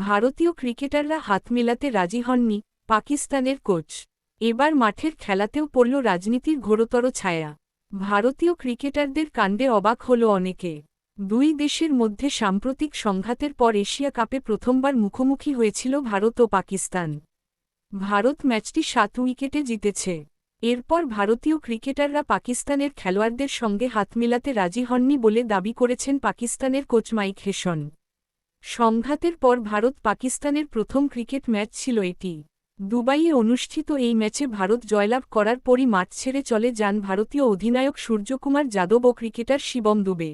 ভারতীয় ক্রিকেটাররা হাত মেলাতে রাজি হননি পাকিস্তানের কোচ। এবার মাঠের খেলাতেও পড়ল রাজনীতির ঘোরতর ছায়া। ভারতীয় ক্রিকেটারদের কাণ্ডে অবাক হল অনেকে। দুই দেশের মধ্যে সাম্প্রতিক সংঘাতের পর এশিয়া কাপে প্রথমবার মুখোমুখি হয়েছিল ভারত ও পাকিস্তান। ভারত ম্যাচটি সাত উইকেটে জিতেছে। এরপর ভারতীয় ক্রিকেটাররা পাকিস্তানের খেলোয়াড়দের সঙ্গে হাত মেলাতে রাজি হননি বলে দাবি করেছেন পাকিস্তানের কোচ মাইক হেসন। সংঘাতের পর ভারত পাকিস্তানের প্রথম ক্রিকেট ম্যাচ ছিল এটি। দুবাইয়ে অনুষ্ঠিত এই ম্যাচে ভারত জয়লাভ করার পরই মাঠ ছেড়ে চলে যান ভারতীয় অধিনায়ক সূর্যকুমার যাদব ও ক্রিকেটার শিবম দুবে।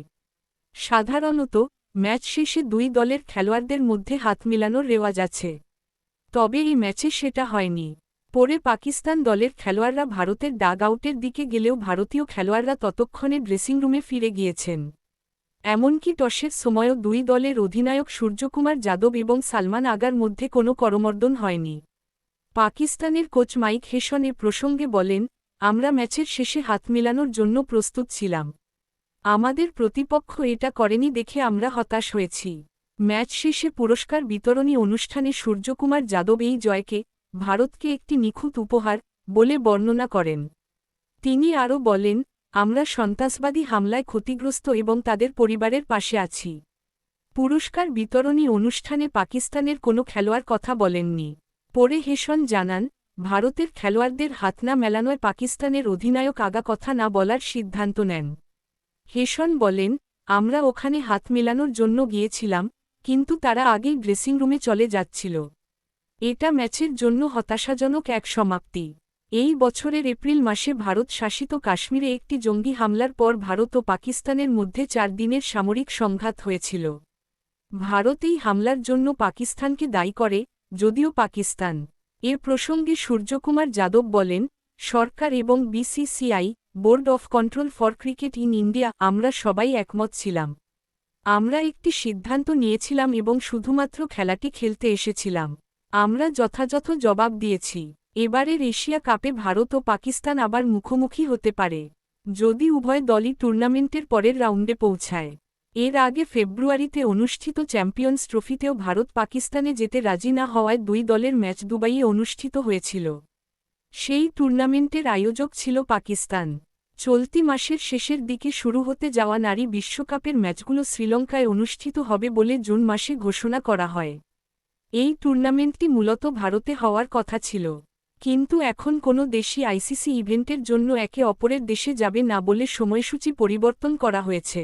সাধারণত, ম্যাচ শেষে দুই দলের খেলোয়াড়দের মধ্যে হাত মেলানোর রেওয়াজ আছে। তবে এই ম্যাচে সেটা হয়নি। পরে পাকিস্তান দলের খেলোয়াড়রা ভারতের ডাগ আউটের দিকে গেলেও ভারতীয় খেলোয়াড়রা ততক্ষণে ড্রেসিং রুমে ফিরে গিয়েছেন। এমনকি টসের সময়ও দুই দলের অধিনায়ক সূর্যকুমার যাদব এবং সালমান আগার মধ্যে কোনো করমর্দন হয়নি। পাকিস্তানের কোচ মাইক হেসন এ প্রসঙ্গে বলেন, আমরা ম্যাচের শেষে হাত মেলানোর জন্য প্রস্তুত ছিলাম। আমাদের প্রতিপক্ষ এটা করেনি দেখে আমরা হতাশ হয়েছি। ম্যাচ শেষে পুরস্কার বিতরণী অনুষ্ঠানে সূর্যকুমার যাদব এই জয়কে, ভারতকে একটি নিখুঁত উপহার বলে বর্ণনা করেন। তিনি আরও বলেন আমরা সন্ত্রাসবাদী হামলায় ক্ষতিগ্রস্ত এবং তাদের পরিবারের পাশে আছি। পুরস্কার বিতরণী অনুষ্ঠানে পাকিস্তানের কোনো খেলোয়াড় কথা বলেননি। পরে হেসন জানান, ভারতের খেলোয়াড়দের হাত না মেলানোয় পাকিস্তানের অধিনায়ক আগা কথা না বলার সিদ্ধান্ত নেন। হেসন বলেন, আমরা ওখানে হাত মেলানোর জন্য গিয়েছিলাম, কিন্তু তারা আগেই ড্রেসিং রুমে চলে যাচ্ছিল। এটা ম্যাচের জন্য হতাশাজনক এক সমাপ্তি। এই বছরের এপ্রিল মাসে ভারত শাসিত কাশ্মীরে একটি জঙ্গি হামলার পর ভারত ও পাকিস্তানের মধ্যে চার দিনের সামরিক সংঘাত হয়েছিল। ভারত এই হামলার জন্য পাকিস্তানকে দায়ী করে, যদিও পাকিস্তান। এ প্রসঙ্গে সূর্যকুমার যাদব বলেন, সরকার এবং BCCI board of control for cricket in India, আমরা সবাই একমত ছিলাম। আমরা একটি সিদ্ধান্ত নিয়েছিলাম এবং শুধুমাত্র খেলাটি খেলতে এসেছিলাম। আমরা যথাযথ জবাব দিয়েছি। এবারের এশিয়া কাপে ভারত ও পাকিস্তান আবার মুখোমুখি হতে পারে। যদি উভয় দলই টুর্নামেন্টের পরের রাউন্ডে পৌঁছায়। এর আগে ফেব্রুয়ারিতে অনুষ্ঠিত চ্যাম্পিয়ন্স ট্রফিতেও ভারত পাকিস্তানে যেতে রাজি না হওয়ায় দুই দলের ম্যাচ দুবাইয়ে অনুষ্ঠিত হয়েছিল। সেই টুর্নামেন্টের আয়োজক ছিল পাকিস্তান। চলতি মাসের শেষের দিকে শুরু হতে যাওয়া নারী বিশ্বকাপের ম্যাচগুলো শ্রীলঙ্কায় অনুষ্ঠিত হবে বলে জুন মাসে ঘোষণা করা হয়। এই টুর্নামেন্টটি মূলত ভারতে হওয়ার কথা ছিল। কিন্তু এখন কোনো দেশই আইসিসি ইভেন্টের জন্য একে অপরের দেশে যাবে না বলে সময়সূচি পরিবর্তন করা হয়েছে।